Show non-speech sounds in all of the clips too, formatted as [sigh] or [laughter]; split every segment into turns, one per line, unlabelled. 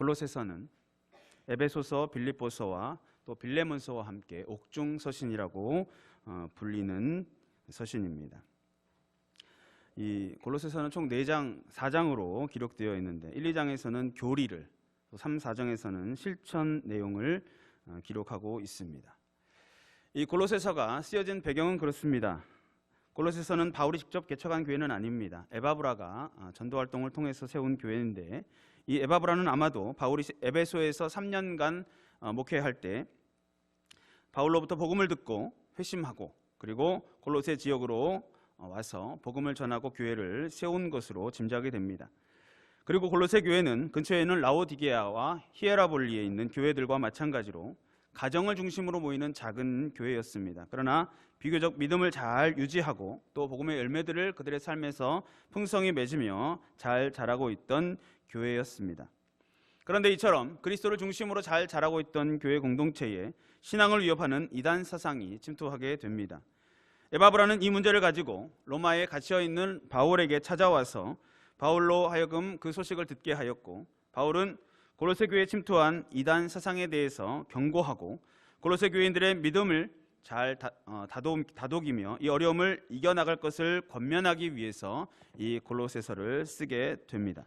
골로새서는 에베소서, 빌립보서와 또 빌레몬서와 함께 옥중 서신이라고 어, 불리는 서신입니다. 이 골로새서는 총 4장, 4장으로 기록되어 있는데 1, 2장에서는 교리를, 또 3, 4장에서는 실천 내용을 어, 기록하고 있습니다. 이 골로새서가 쓰여진 배경은 그렇습니다. 골로새서는 바울이 직접 개척한 교회는 아닙니다. 에바브라가 아, 전도 활동을 통해서 세운 교회인데 이 에바브라는 아마도 바울이 에베소에서 3년간 어, 목회할 때 바울로부터 복음을 듣고 회심하고 그리고 골로새 지역으로 어, 와서 복음을 전하고 교회를 세운 것으로 짐작이 됩니다. 그리고 골로새 교회는 근처에 있는 라오디게아와 히에라볼리에 있는 교회들과 마찬가지로 가정을 중심으로 모이는 작은 교회였습니다. 그러나 비교적 믿음을 잘 유지하고 또 복음의 열매들을 그들의 삶에서 풍성히 맺으며 잘 자라고 있던 교회였습니다. 그런데 이처럼 그리스도를 중심으로 잘 자라고 있던 교회 공동체에 신앙을 위협하는 이단 사상이 침투하게 됩니다. 에바브라는 이 문제를 가지고 로마에 갇혀 있는 바울에게 찾아와서 바울로 하여금 그 소식을 듣게 하였고 바울은 골로새 교회에 침투한 이단 사상에 대해서 경고하고 골로새 교인들의 믿음을 잘 다, 어, 다독, 다독이며 이 어려움을 이겨나갈 것을 권면하기 위해서 이 골로새서를 쓰게 됩니다.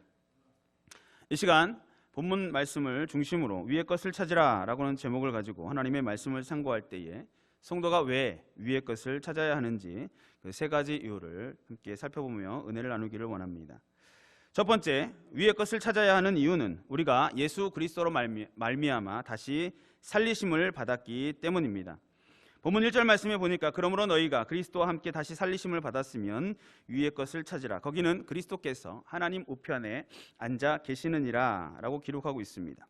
이 시간 본문 말씀을 중심으로 위의 것을 찾으라 라고 하는 제목을 가지고 하나님의 말씀을 상고할 때에 성도가 왜 위의 것을 찾아야 하는지 그 세 가지 이유를 함께 살펴보며 은혜를 나누기를 원합니다. 첫 번째, 위의 것을 찾아야 하는 이유는 우리가 예수 그리스도로 말미, 말미암아 다시 살리심을 받았기 때문입니다. 본문 1절 말씀에 보니까 그러므로 너희가 그리스도와 함께 다시 살리심을 받았으면 위의 것을 찾으라. 거기는 그리스도께서 하나님 우편에 앉아 계시느니라라고 기록하고 있습니다.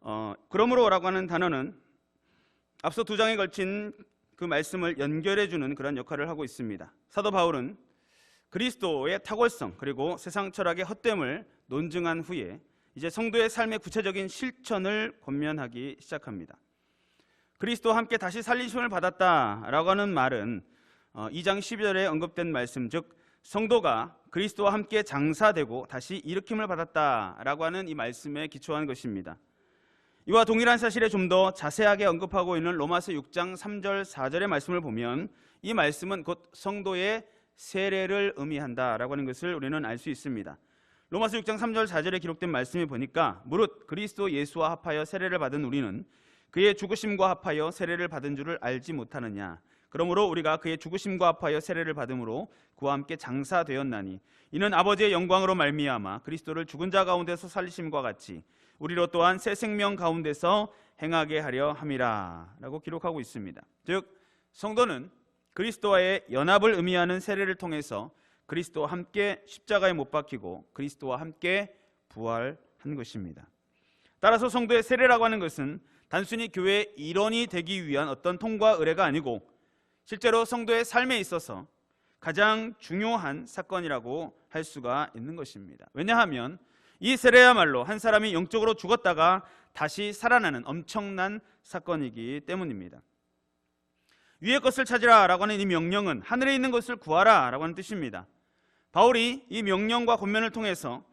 어, 그러므로라고 하는 단어는 앞서 두 장에 걸친 그 말씀을 연결해 주는 그런 역할을 하고 있습니다. 사도 바울은 그리스도의 탁월성 그리고 세상 철학의 헛됨을 논증한 후에 이제 성도의 삶의 구체적인 실천을 권면하기 시작합니다. 그리스도와 함께 다시 살리심을 받았다라고 하는 말은 2장 12절에 언급된 말씀 즉 성도가 그리스도와 함께 장사되고 다시 일으킴을 받았다라고 하는 이 말씀에 기초한 것입니다. 이와 동일한 사실에 좀 더 자세하게 언급하고 있는 로마서 6장 3절 4절의 말씀을 보면 이 말씀은 곧 성도의 세례를 의미한다라고 하는 것을 우리는 알 수 있습니다. 로마서 6장 3절 4절에 기록된 말씀을 보니까 무릇 그리스도 예수와 합하여 세례를 받은 우리는 그의 죽으심과 합하여 세례를 받은 줄을 알지 못하느냐 그러므로 우리가 그의 죽으심과 합하여 세례를 받음으로 그와 함께 장사되었나니 이는 아버지의 영광으로 말미암아 그리스도를 죽은 자 가운데서 살리심과 같이 우리로 또한 새 생명 가운데서 행하게 하려 함이라라고 기록하고 있습니다. 즉 성도는 그리스도와의 연합을 의미하는 세례를 통해서 그리스도와 함께 십자가에 못 박히고 그리스도와 함께 부활한 것입니다. 따라서 성도의 세례라고 하는 것은 단순히 교회의 일원이 되기 위한 어떤 통과 의례가 아니고 실제로 성도의 삶에 있어서 가장 중요한 사건이라고 할 수가 있는 것입니다. 왜냐하면 이 세례야말로 한 사람이 영적으로 죽었다가 다시 살아나는 엄청난 사건이기 때문입니다. 위의 것을 찾으라 라고 하는 이 명령은 하늘에 있는 것을 구하라 라고 하는 뜻입니다. 바울이 이 명령과 권면을 통해서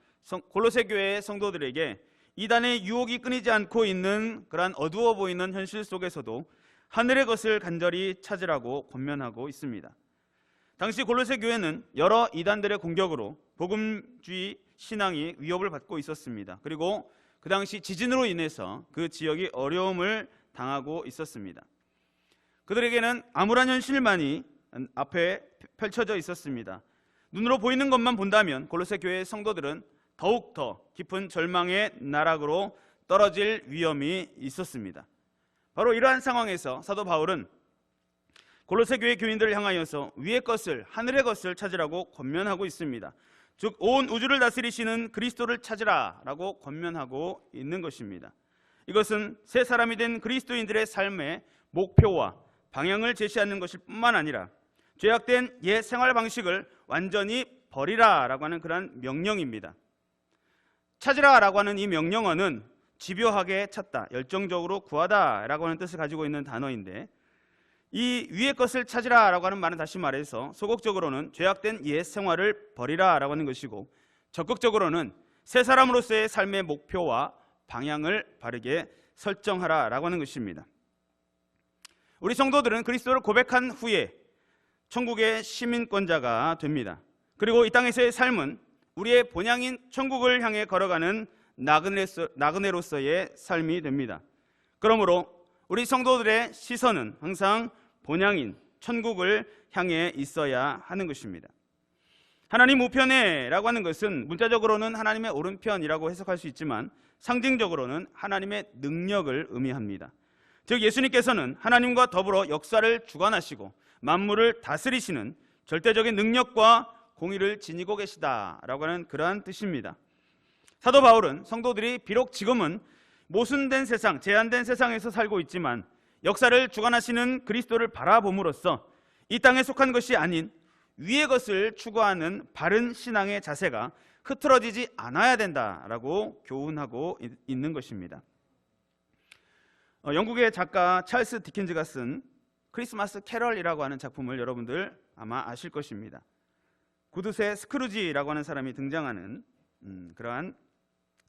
골로새 교회의 성도들에게 이단의 유혹이 끊이지 않고 있는 그러한 어두워 보이는 현실 속에서도 하늘의 것을 간절히 찾으라고 권면하고 있습니다. 당시 골로새 교회는 여러 이단들의 공격으로 복음주의 신앙이 위협을 받고 있었습니다. 그리고 그 당시 지진으로 인해서 그 지역이 어려움을 당하고 있었습니다. 그들에게는 암울한 현실만이 앞에 펼쳐져 있었습니다. 눈으로 보이는 것만 본다면 골로새 교회의 성도들은 더욱 더 깊은 절망의 나락으로 떨어질 위험이 있었습니다. 바로 이러한 상황에서 사도 바울은 골로새 교회 교인들을 향하여서 위의 것을 하늘의 것을 찾으라고 권면하고 있습니다. 즉 온 우주를 다스리시는 그리스도를 찾으라라고 권면하고 있는 것입니다. 이것은 새 사람이 된 그리스도인들의 삶의 목표와 방향을 제시하는 것일 뿐만 아니라 죄악된 옛 생활 방식을 완전히 버리라라고 하는 그러한 명령입니다. 찾으라 라고 하는 이 명령어는 집요하게 찾다, 열정적으로 구하다 라고 하는 뜻을 가지고 있는 단어인데 이 위의 것을 찾으라 라고 하는 말은 다시 말해서 소극적으로는 죄악된 옛 생활을 버리라 라고 하는 것이고 적극적으로는 새 사람으로서의 삶의 목표와 방향을 바르게 설정하라 라고 하는 것입니다. 우리 성도들은 그리스도를 고백한 후에 천국의 시민권자가 됩니다. 그리고 이 땅에서의 삶은 우리의 본향인 천국을 향해 걸어가는 나그네서, 나그네로서 의 삶이 됩니다. 그러므로 우리 성도들의 시선은 항상 본향인 천국을 향해 있어야 하는 것입니다. 하나님 우편에라고 하는 것은 문자적으로는 하나님의 오른편이라고 해석할 수 있지만 상징적으로는 하나님의 능력을 의미합니다. 즉 예수님께서는 하나님과 더불어 역사를 주관하시고 만물을 다스리시는 절대적인 능력과 공의를 지니고 계시다라고 하는 그러한 뜻입니다. 사도 바울은 성도들이 비록 지금은 모순된 세상, 제한된 세상에서 살고 있지만 역사를 주관하시는 그리스도를 바라봄으로써 이 땅에 속한 것이 아닌 위의 것을 추구하는 바른 신앙의 자세가 흐트러지지 않아야 된다라고 교훈하고 있- 있는 것입니다. 어, 영국의 작가 찰스 디킨즈가 쓴 크리스마스 캐럴이라고 하는 작품을 여러분들 아마 아실 것입니다. 구두쇠 스크루지라고 하는 사람이 등장하는 음, 그러한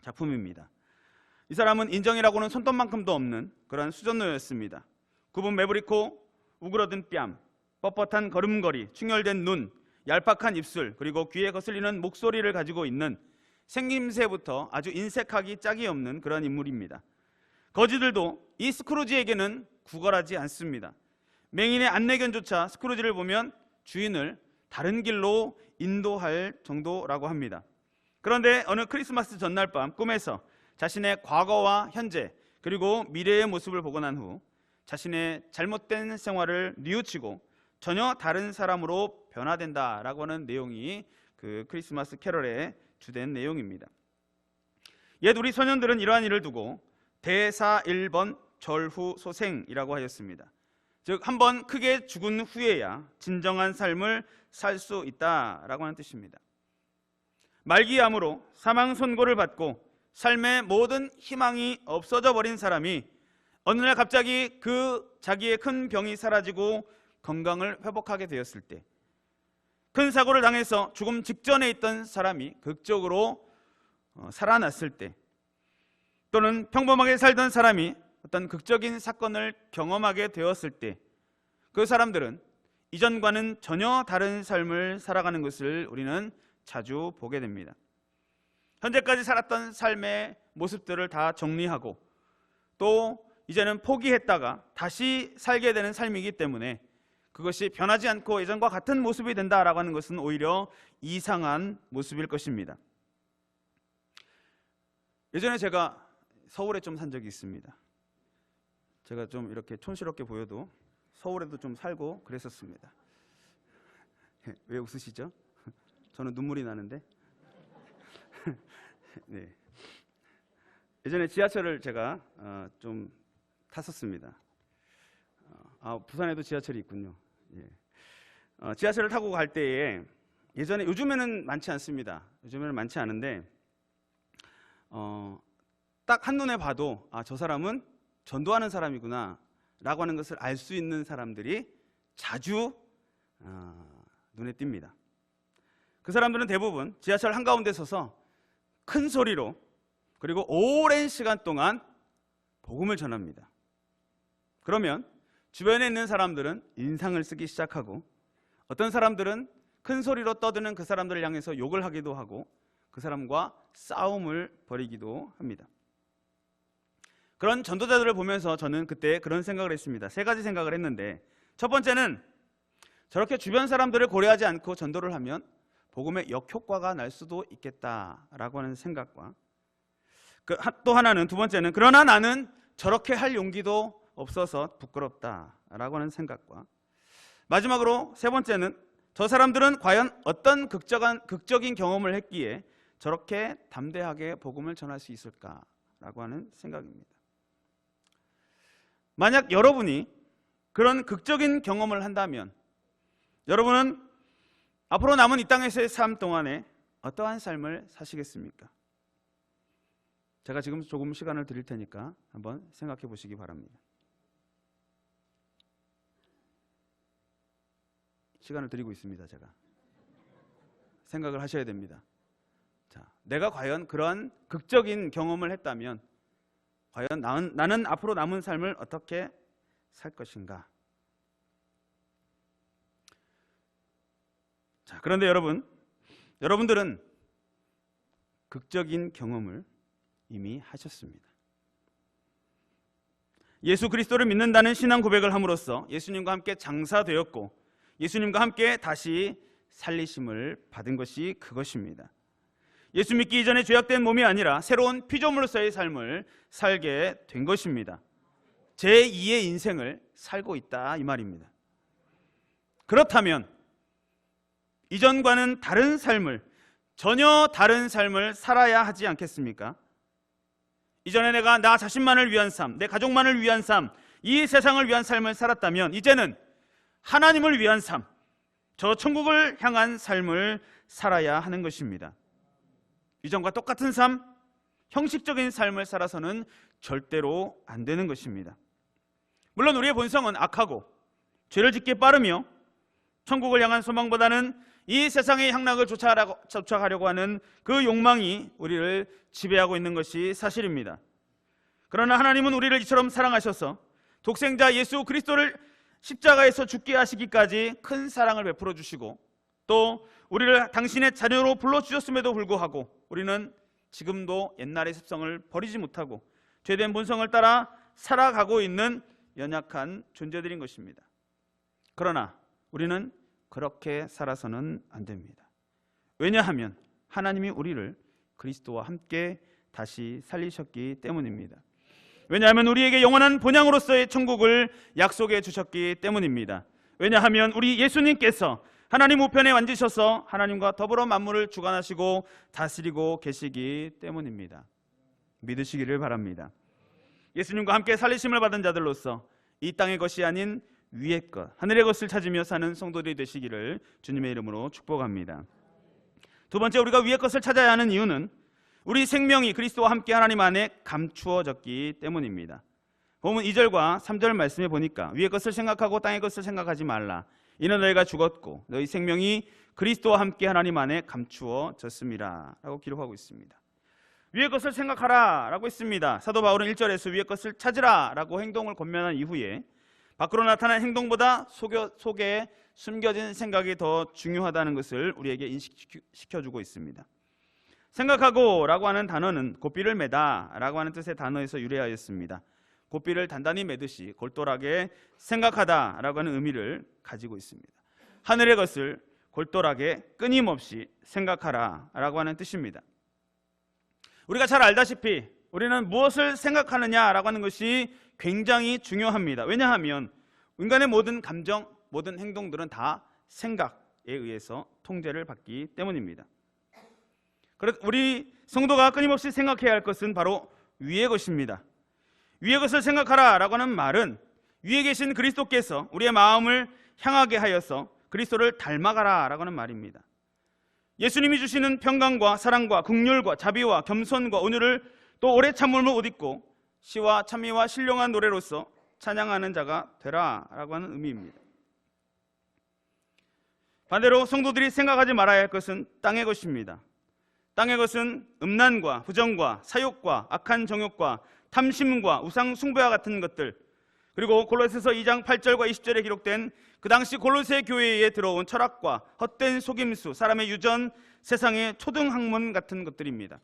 작품입니다. 이 사람은 인정이라고는 손톱만큼도 없는 그러한 수전노였습니다. 굽은 매부리코, 우그러든 뺨, 뻣뻣한 걸음걸이, 충혈된 눈, 얄팍한 입술, 그리고 귀에 거슬리는 목소리를 가지고 있는 생김새부터 아주 인색하기 짝이 없는 그런 인물입니다. 거지들도 이 스크루지에게는 구걸하지 않습니다. 맹인의 안내견조차 스크루지를 보면 주인을 다른 길로 인도할 정도라고 합니다. 그런데 어느 크리스마스 전날 밤 꿈에서 자신의 과거와 현재 그리고 미래의 모습을 보고 난 후 자신의 잘못된 생활을 뉘우치고 전혀 다른 사람으로 변화된다라고 하는 내용이 그 크리스마스 캐럴의 주된 내용입니다. 옛 우리 소년들은 이러한 일을 두고 대사 1번 절후 소생이라고 하였습니다. 즉 한 번 크게 죽은 후에야 진정한 삶을 살 수 있다라고 하는 뜻입니다. 말기암으로 사망 선고를 받고 삶의 모든 희망이 없어져 버린 사람이 어느 날 갑자기 그 자기의 큰 병이 사라지고 건강을 회복하게 되었을 때, 큰 사고를 당해서 죽음 직전에 있던 사람이 극적으로 어, 살아났을 때, 또는 평범하게 살던 사람이 어떤 극적인 사건을 경험하게 되었을 때, 그 사람들은 이전과는 전혀 다른 삶을 살아가는 것을 우리는 자주 보게 됩니다. 현재까지 살았던 삶의 모습들을 다 정리하고 또 이제는 포기했다가 다시 살게 되는 삶이기 때문에 그것이 변하지 않고 예전과 같은 모습이 된다라고 하는 것은 오히려 이상한 모습일 것입니다. 예전에 제가 서울에 좀 산 적이 있습니다. 제가 좀 이렇게 촌스럽게 보여도 서울에도 좀 살고 그랬었습니다. [laughs] 왜 웃으시죠? [laughs] 저는 눈물이 나는데. [laughs] 네. 예전에 지하철을 제가 어, 좀 탔었습니다. 어, 아, 부산에도 지하철이 있군요. 예. 어, 지하철을 타고 갈 때에 예전에 요즘에는 많지 않습니다. 요즘에는 많지 않은데 어, 딱 한눈에 봐도 아, 저 사람은 전도하는 사람이구나 라고 하는 것을 알 수 있는 사람들이 자주 어, 눈에 띕니다. 그 사람들은 대부분 지하철 한가운데 서서 큰 소리로 그리고 오랜 시간 동안 복음을 전합니다. 그러면 주변에 있는 사람들은 인상을 쓰기 시작하고 어떤 사람들은 큰 소리로 떠드는 그 사람들을 향해서 욕을 하기도 하고 그 사람과 싸움을 벌이기도 합니다. 그런 전도자들을 보면서 저는 그때 그런 생각을 했습니다. 세 가지 생각을 했는데 첫 번째는 저렇게 주변 사람들을 고려하지 않고 전도를 하면 복음의 역효과가 날 수도 있겠다라고 하는 생각과 그또 하나는 두 번째는 그러나 나는 저렇게 할 용기도 없어서 부끄럽다라고 하는 생각과 마지막으로 세 번째는 저 사람들은 과연 어떤 극적한, 극적인 경험을 했기에 저렇게 담대하게 복음을 전할 수 있을까라고 하는 생각입니다. 만약 여러분이 그런 극적인 경험을 한다면 여러분은 앞으로 남은 이 땅에서의 삶 동안에 어떠한 삶을 사시겠습니까? 제가 지금 조금 시간을 드릴 테니까 한번 생각해 보시기 바랍니다. 시간을 드리고 있습니다, 제가. 생각을 하셔야 됩니다. 자, 내가 과연 그런 극적인 경험을 했다면 과연 나는, 나는 앞으로 남은 삶을 어떻게 살 것인가? 자, 그런데 여러분, 여러분들은 극적인 경험을 이미 하셨습니다. 예수 그리스도를 믿는다는 신앙 고백을 함으로써 예수님과 함께 장사되었고 예수님과 함께 다시 살리심을 받은 것이 그것입니다. 예수 믿기 이전에 죄악된 몸이 아니라 새로운 피조물로서의 삶을 살게 된 것입니다. 제2의 인생을 살고 있다 이 말입니다. 그렇다면 이전과는 다른 삶을 전혀 다른 삶을 살아야 하지 않겠습니까? 이전에 내가 나 자신만을 위한 삶, 내 가족만을 위한 삶, 이 세상을 위한 삶을 살았다면 이제는 하나님을 위한 삶, 저 천국을 향한 삶을 살아야 하는 것입니다. 이전과 똑같은 삶, 형식적인 삶을 살아서는 절대로 안 되는 것입니다. 물론 우리의 본성은 악하고 죄를 짓기 빠르며 천국을 향한 소망보다는 이 세상의 향락을 쫓아가려고, 하는 그 욕망이 우리를 지배하고 있는 것이 사실입니다. 그러나 하나님은 우리를 이처럼 사랑하셔서 독생자 예수 그리스도를 십자가에서 죽게 하시기까지 큰 사랑을 베풀어 주시고 또 우리를 당신의 자녀로 불러 주셨음에도 불구하고 우리는 지금도 옛날의 습성을 버리지 못하고 죄된 본성을 따라 살아가고 있는 연약한 존재들인 것입니다. 그러나 우리는 그렇게 살아서는 안 됩니다. 왜냐하면 하나님이 우리를 그리스도와 함께 다시 살리셨기 때문입니다. 왜냐하면 우리에게 영원한 본향으로서의 천국을 약속해 주셨기 때문입니다. 왜냐하면 우리 예수님께서 하나님 우편에 앉으셔서 하나님과 더불어 만물을 주관하시고 다스리고 계시기 때문입니다. 믿으시기를 바랍니다. 예수님과 함께 살리심을 받은 자들로서 이 땅의 것이 아닌 위의 것, 하늘의 것을 찾으며 사는 성도들이 되시기를 주님의 이름으로 축복합니다. 두 번째 우리가 위의 것을 찾아야 하는 이유는 우리 생명이 그리스도와 함께 하나님 안에 감추어졌기 때문입니다. 보면 2절과 3절 말씀에 보니까 위의 것을 생각하고 땅의 것을 생각하지 말라. 이는 너희가 죽었고 너희 생명이 그리스도와 함께 하나님 안에 감추어졌습니다. 라고 기록하고 있습니다. 위의 것을 생각하라 라고 했습니다. 사도 바울은 1절에서 위의 것을 찾으라 라고 행동을 권면한 이후에 밖으로 나타난 행동보다 속여, 속에 숨겨진 생각이 더 중요하다는 것을 우리에게 인식시켜주고 있습니다. 생각하고 라고 하는 단어는 고삐를 매다 라고 하는 뜻의 단어에서 유래하였습니다. 고삐를 단단히 매듯이 골똘하게 생각하다 라고 하는 의미를 가지고 있습니다. 하늘의 것을 골똘하게 끊임없이 생각하라 라고 하는 뜻입니다. 우리가 잘 알다시피 우리는 무엇을 생각하느냐라고 하는 것이 굉장히 중요합니다. 왜냐하면 인간의 모든 감정, 모든 행동들은 다 생각에 의해서 통제를 받기 때문입니다. 그래서 우리 성도가 끊임없이 생각해야 할 것은 바로 위의 것입니다. 위의 것을 생각하라 라고 하는 말은 위에 계신 그리스도께서 우리의 마음을 향하게 하여서 그리스도를 닮아가라 라고 하는 말입니다. 예수님이 주시는 평강과 사랑과 긍휼과 자비와 겸손과 온유를 또 오래 참음을 옷 입고 시와 찬미와 신령한 노래로서 찬양하는 자가 되라라고 하는 의미입니다. 반대로 성도들이 생각하지 말아야 할 것은 땅의 것입니다. 땅의 것은 음란과 부정과 사욕과 악한 정욕과 탐심과 우상 숭배와 같은 것들 그리고 골로새서 2장 8절과 20절에 기록된 그 당시 골로새 교회에 들어온 철학과 헛된 속임수, 사람의 유전, 세상의 초등 학문 같은 것들입니다.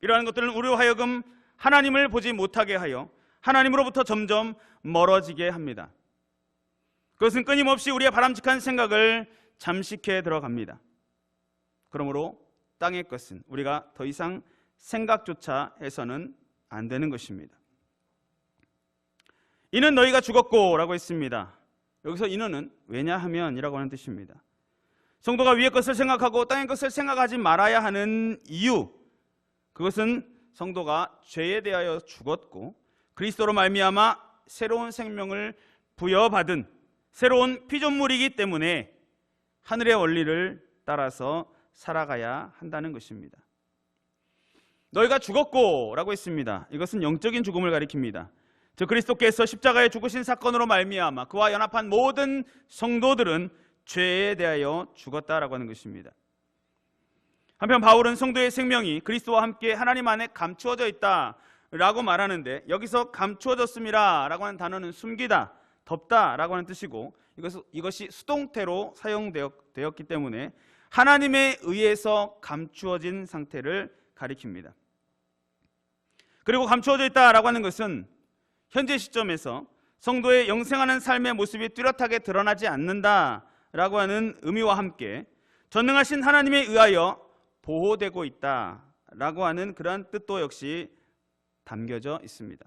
이러한 것들은 우리로 하여금 하나님을 보지 못하게 하여 하나님으로부터 점점 멀어지게 합니다. 그것은 끊임없이 우리의 바람직한 생각을 잠식해 들어갑니다. 그러므로 땅의 것은 우리가 더 이상 생각조차 해서는 안 되는 것입니다. 이는 너희가 죽었고 라고 했습니다. 여기서 인원은 왜냐하면 이라고 하는 뜻입니다. 성도가 위의 것을 생각하고 땅의 것을 생각하지 말아야 하는 이유 그것은 성도가 죄에 대하여 죽었고 그리스도로 말미암아 새로운 생명을 부여받은 새로운 피조물이기 때문에 하늘의 원리를 따라서 살아가야 한다는 것입니다. 너희가 죽었고 라고 했습니다. 이것은 영적인 죽음을 가리킵니다. 저 그리스도께서 십자가에 죽으신 사건으로 말미암아 그와 연합한 모든 성도들은 죄에 대하여 죽었다라고 하는 것입니다. 한편 바울은 성도의 생명이 그리스도와 함께 하나님 안에 감추어져 있다라고 말하는데 여기서 감추어졌음이라라고 하는 단어는 숨기다, 덮다라고 하는 뜻이고 이것이 수동태로 사용되었기 때문에 하나님에 의해서 감추어진 상태를 가리킵니다. 그리고 감추어져 있다라고 하는 것은 현재 시점에서 성도의 영생하는 삶의 모습이 뚜렷하게 드러나지 않는다라고 하는 의미와 함께 전능하신 하나님에 의하여 보호되고 있다라고 하는 그러한 뜻도 역시 담겨져 있습니다.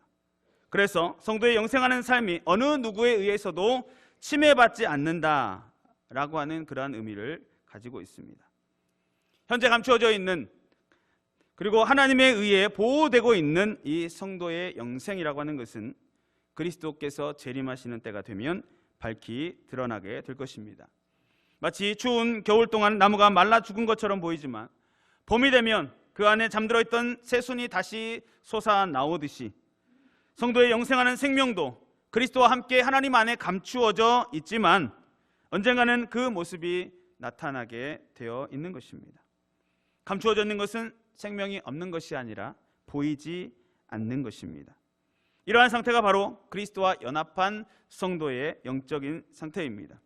그래서 성도의 영생하는 삶이 어느 누구에 의해서도 침해받지 않는다라고 하는 그러한 의미를 가지고 있습니다. 현재 감추어져 있는 그리고 하나님에 의해 보호되고 있는 이 성도의 영생이라고 하는 것은 그리스도께서 재림하시는 때가 되면 밝히 드러나게 될 것입니다. 마치 추운 겨울 동안 나무가 말라 죽은 것처럼 보이지만 봄이 되면 그 안에 잠들어 있던 새순이 다시 솟아 나오듯이 성도의 영생하는 생명도 그리스도와 함께 하나님 안에 감추어져 있지만 언젠가는 그 모습이 나타나게 되어 있는 것입니다. 감추어져 있는 것은 생명이 없는 것이 아니라 보이지 않는 것입니다. 이러한 상태가 바로 그리스도와 연합한 성도의 영적인 상태입니다.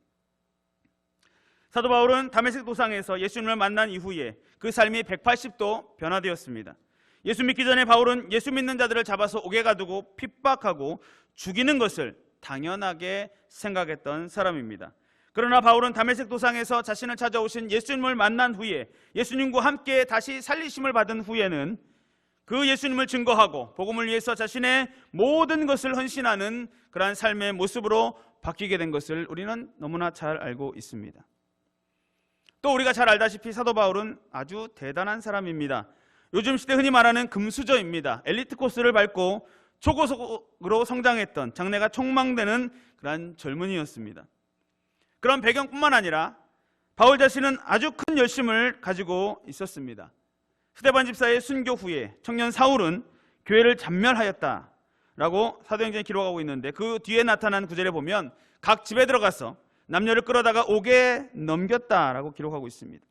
사도 바울은 다메섹 도상에서 예수님을 만난 이후에 그 삶이 180도 변화되었습니다. 예수 믿기 전에 바울은 예수 믿는 자들을 잡아서 옥에 가두고 핍박하고 죽이는 것을 당연하게 생각했던 사람입니다. 그러나 바울은 다메섹 도상에서 자신을 찾아오신 예수님을 만난 후에 예수님과 함께 다시 살리심을 받은 후에는 그 예수님을 증거하고 복음을 위해서 자신의 모든 것을 헌신하는 그러한 삶의 모습으로 바뀌게 된 것을 우리는 너무나 잘 알고 있습니다. 또 우리가 잘 알다시피 사도 바울은 아주 대단한 사람입니다. 요즘 시대 흔히 말하는 금수저입니다. 엘리트 코스를 밟고 초고속으로 성장했던 장래가 촉망되는 그러한 젊은이였습니다. 그런 배경뿐만 아니라 바울 자신은 아주 큰 열심을 가지고 있었습니다. 스테반 집사의 순교 후에 청년 사울은 교회를 잔멸하였다라고 사도행전에 기록하고 있는데 그 뒤에 나타난 구절에 보면 각 집에 들어가서 남녀를 끌어다가 옥에 넘겼다라고 기록하고 있습니다.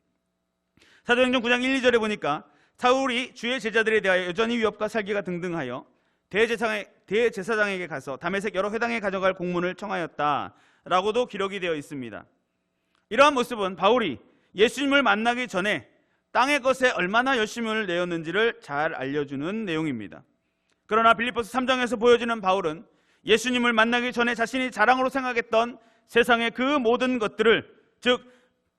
사도행전 9장 1, 2절에 보니까 사울이 주의 제자들에 대하여 여전히 위협과 살기가 등등하여 대제사장에게 가서 담에색 여러 회당에 가져갈 공문을 청하였다 라고도 기록이 되어 있습니다. 이러한 모습은 바울이 예수님을 만나기 전에 땅의 것에 얼마나 열심을 내었는지를 잘 알려주는 내용입니다. 그러나 빌리포스 3장에서 보여지는 바울은 예수님을 만나기 전에 자신이 자랑으로 생각했던 세상의 그 모든 것들을 즉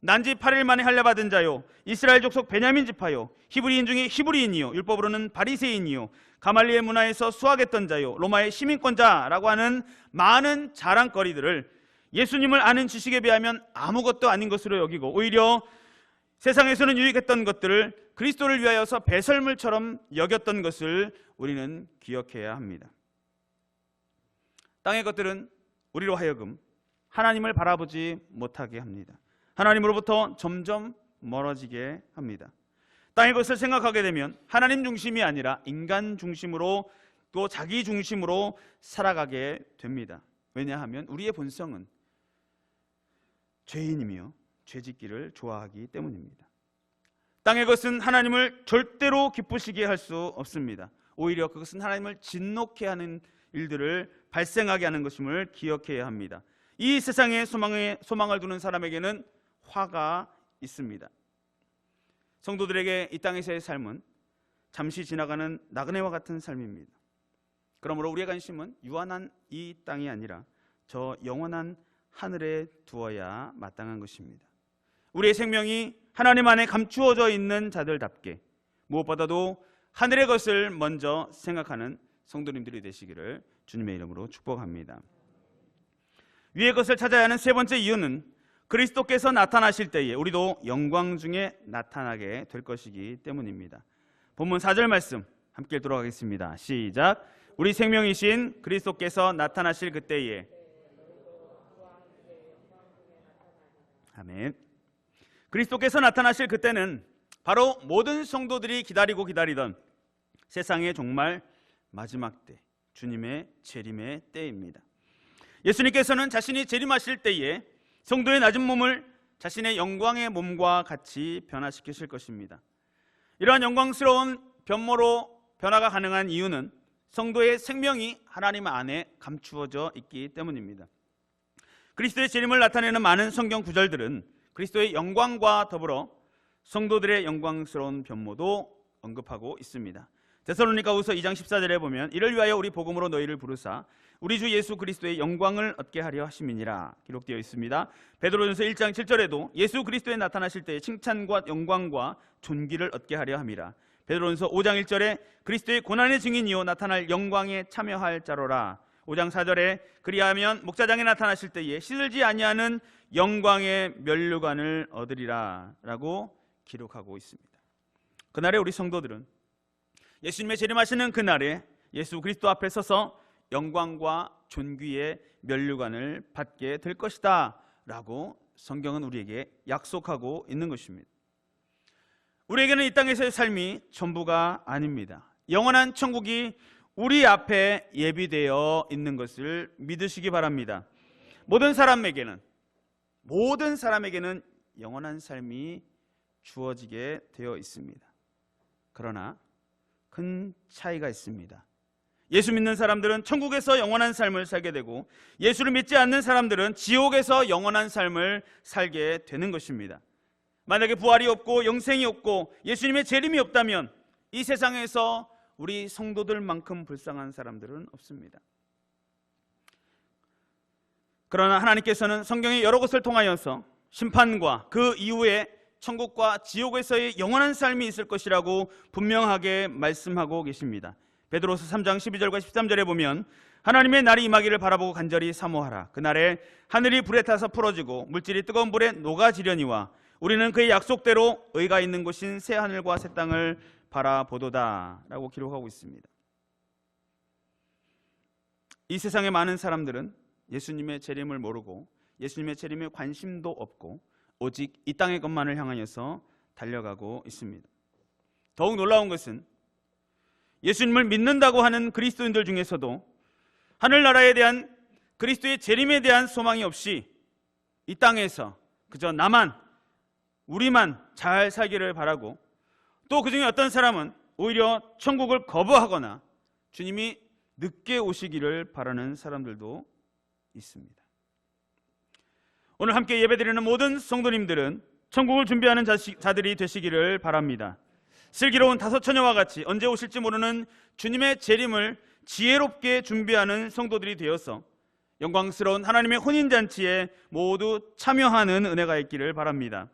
난지 8일 만에 할례받은 자요 이스라엘 족속 베냐민 지파요 히브리인 중에 히브리인이요 율법으로는 바리새인이요 가말리의 문화에서 수학했던 자요 로마의 시민권자라고 하는 많은 자랑거리들을 예수님을 아는 지식에 비하면 아무것도 아닌 것으로 여기고 오히려 세상에서는 유익했던 것들을 그리스도를 위하여서 배설물처럼 여겼던 것을 우리는 기억해야 합니다. 땅의 것들은 우리로 하여금 하나님을 바라보지 못하게 합니다. 하나님으로부터 점점 멀어지게 합니다. 땅의 것을 생각하게 되면 하나님 중심이 아니라 인간 중심으로 또 자기 중심으로 살아가게 됩니다. 왜냐하면 우리의 본성은 죄인이며 죄짓기를 좋아하기 때문입니다. 땅의 것은 하나님을 절대로 기쁘시게 할 수 없습니다. 오히려 그것은 하나님을 진노케 하는 일들을 발생하게 하는 것임을 기억해야 합니다. 이 세상에 소망에, 소망을 두는 사람에게는 화가 있습니다. 성도들에게 이 땅에서의 삶은 잠시 지나가는 나그네와 같은 삶입니다. 그러므로 우리의 관심은 유한한 이 땅이 아니라 저 영원한 하늘에 두어야 마땅한 것입니다. 우리의 생명이 하나님 안에 감추어져 있는 자들답게 무엇보다도 하늘의 것을 먼저 생각하는 성도님들이 되시기를 주님의 이름으로 축복합니다. 위의 것을 찾아야 하는 세 번째 이유는 그리스도께서 나타나실 때에 우리도 영광 중에 나타나게 될 것이기 때문입니다. 본문 4절 말씀 함께 읽도록 하겠습니다. 시작. 우리 생명이신 그리스도께서 나타나실 그때에 아멘. 그리스도께서 나타나실 그때는 바로 모든 성도들이 기다리고 기다리던 세상의 정말 마지막 때, 주님의 재림의 때입니다. 예수님께서는 자신이 재림하실 때에 성도의 낮은 몸을 자신의 영광의 몸과 같이 변화시키실 것입니다. 이러한 영광스러운 변모로 변화가 가능한 이유는 성도의 생명이 하나님 안에 감추어져 있기 때문입니다. 그리스도의 재림을 나타내는 많은 성경 구절들은 그리스도의 영광과 더불어 성도들의 영광스러운 변모도 언급하고 있습니다. 데살로니가후서 2장 14절에 보면 이를 위하여 우리 복음으로 너희를 부르사 우리 주 예수 그리스도의 영광을 얻게 하려 하심이니라 기록되어 있습니다. 베드로전서 1장 7절에도 예수 그리스도에 나타나실 때의 칭찬과 영광과 존귀를 얻게 하려 함이라. 베드로전서 5장 1절에 그리스도의 고난의 증인이요 나타날 영광에 참여할 자로라. 5장 4절에 그리하면 목자장에 나타나실 때에 시들지 아니하는 영광의 면류관을 얻으리라라고 기록하고 있습니다. 그날에 우리 성도들은 예수님의 재림하시는 그날에 예수 그리스도 앞에 서서 영광과 존귀의 면류관을 받게 될 것이다라고 성경은 우리에게 약속하고 있는 것입니다. 우리에게는 이 땅에서의 삶이 전부가 아닙니다. 영원한 천국이 우리 앞에 예비되어 있는 것을 믿으시기 바랍니다. 모든 사람에게는 모든 사람에게는 영원한 삶이 주어지게 되어 있습니다. 그러나 큰 차이가 있습니다. 예수 믿는 사람들은 천국에서 영원한 삶을 살게 되고 예수를 믿지 않는 사람들은 지옥에서 영원한 삶을 살게 되는 것입니다. 만약에 부활이 없고 영생이 없고 예수님의 재림이 없다면 이 세상에서 우리 성도들만큼 불쌍한 사람들은 없습니다. 그러나 하나님께서는 성경의 여러 곳을 통하여서 심판과 그 이후에 천국과 지옥에서의 영원한 삶이 있을 것이라고 분명하게 말씀하고 계십니다. 베드로서 3장 12절과 13절에 보면 하나님의 날이 임하기를 바라보고 간절히 사모하라. 그날에 하늘이 불에 타서 풀어지고 물질이 뜨거운 불에 녹아지려니와 우리는 그의 약속대로 의가 있는 곳인 새 하늘과 새 땅을 바라보도다라고 기록하고 있습니다. 이 세상의 많은 사람들은 예수님의 재림을 모르고 예수님의 재림에 관심도 없고 오직 이 땅의 것만을 향하여서 달려가고 있습니다. 더욱 놀라운 것은 예수님을 믿는다고 하는 그리스도인들 중에서도 하늘나라에 대한 그리스도의 재림에 대한 소망이 없이 이 땅에서 그저 나만 우리만 잘 살기를 바라고 또 그중에 어떤 사람은 오히려 천국을 거부하거나 주님이 늦게 오시기를 바라는 사람들도 있습니다. 오늘 함께 예배드리는 모든 성도님들은 천국을 준비하는 자들이 되시기를 바랍니다. 슬기로운 다섯 처녀와 같이 언제 오실지 모르는 주님의 재림을 지혜롭게 준비하는 성도들이 되어서 영광스러운 하나님의 혼인잔치에 모두 참여하는 은혜가 있기를 바랍니다.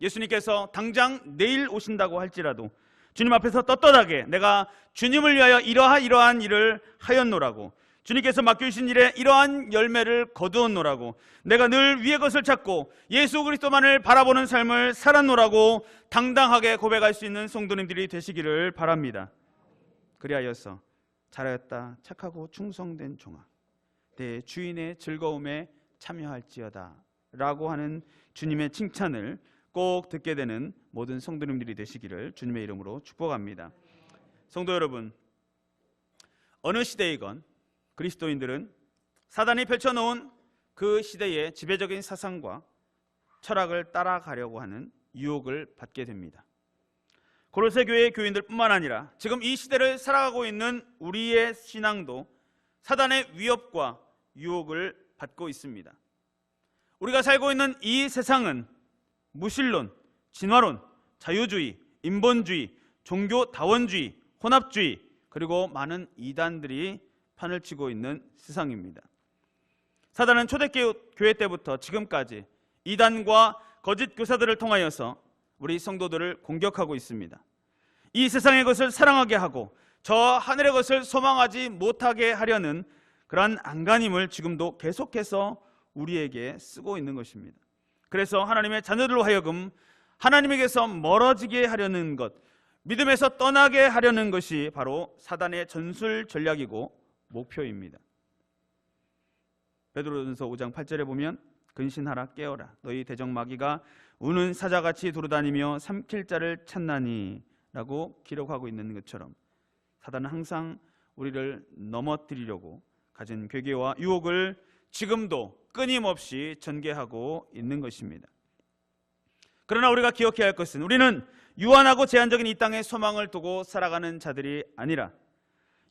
예수님께서 당장 내일 오신다고 할지라도 주님 앞에서 떳떳하게 내가 주님을 위하여 이러하 이러한 일을 하였노라고 주님께서 맡겨주신 일에 이러한 열매를 거두었노라고 내가 늘 위의 것을 찾고 예수 그리스도만을 바라보는 삶을 살았노라고 당당하게 고백할 수 있는 성도님들이 되시기를 바랍니다. 그리하여서 잘하였다 착하고 충성된 종아 내 주인의 즐거움에 참여할지어다 라고 하는 주님의 칭찬을 꼭 듣게 되는 모든 성도님들이 되시기를 주님의 이름으로 축복합니다. 성도 여러분, 어느 시대이건 그리스도인들은 사단이 펼쳐놓은 그 시대의 지배적인 사상과 철학을 따라가려고 하는 유혹을 받게 됩니다. 고로세 교회의 교인들뿐만 아니라 지금 이 시대를 살아가고 있는 우리의 신앙도 사단의 위협과 유혹을 받고 있습니다. 우리가 살고 있는 이 세상은 무신론, 진화론, 자유주의, 인본주의, 종교 다원주의, 혼합주의, 그리고 많은 이단들이 판을 치고 있는 세상입니다. 사단은 초대교회 때부터 지금까지 이단과 거짓 교사들을 통하여서 우리 성도들을 공격하고 있습니다. 이 세상의 것을 사랑하게 하고 저 하늘의 것을 소망하지 못하게 하려는 그러한 안간힘을 지금도 계속해서 우리에게 쓰고 있는 것입니다. 그래서 하나님의 자녀들로 하여금 하나님에게서 멀어지게 하려는 것, 믿음에서 떠나게 하려는 것이 바로 사단의 전술 전략이고 목표입니다. 베드로전서 5장 8절에 보면 근신하라 깨어라 너희 대적 마귀가 우는 사자같이 두루다니며 삼킬 자를 찾나니라고 기록하고 있는 것처럼 사단은 항상 우리를 넘어뜨리려고 가진 괴계와 유혹을 지금도 끊임없이 전개하고 있는 것입니다. 그러나 우리가 기억해야 할 것은 우리는 유한하고 제한적인 이 땅에 소망을 두고 살아가는 자들이 아니라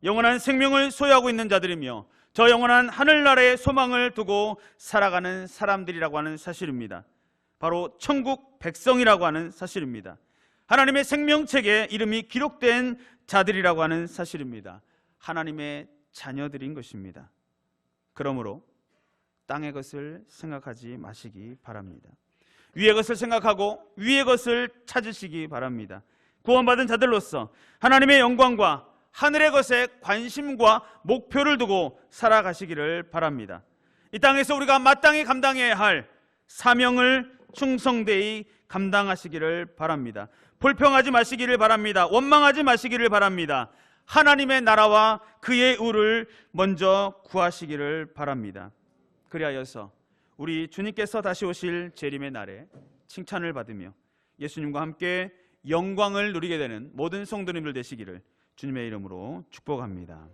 영원한 생명을 소유하고 있는 자들이며 저 영원한 하늘나라의 소망을 두고 살아가는 사람들이라고 하는 사실입니다. 바로 천국 백성이라고 하는 사실입니다. 하나님의 생명책에 이름이 기록된 자들이라고 하는 사실입니다. 하나님의 자녀들인 것입니다. 그러므로 땅의 것을 생각하지 마시기 바랍니다. 위의 것을 생각하고 위의 것을 찾으시기 바랍니다. 구원받은 자들로서 하나님의 영광과 하늘의 것에 관심과 목표를 두고 살아가시기를 바랍니다. 이 땅에서 우리가 마땅히 감당해야 할 사명을 충성되이 감당하시기를 바랍니다. 불평하지 마시기를 바랍니다. 원망하지 마시기를 바랍니다. 하나님의 나라와 그의 의를 먼저 구하시기를 바랍니다. 그리하여서 우리 주님께서 다시 오실 재림의 날에 칭찬을 받으며 예수님과 함께 영광을 누리게 되는 모든 성도님들 되시기를 주님의 이름으로 축복합니다.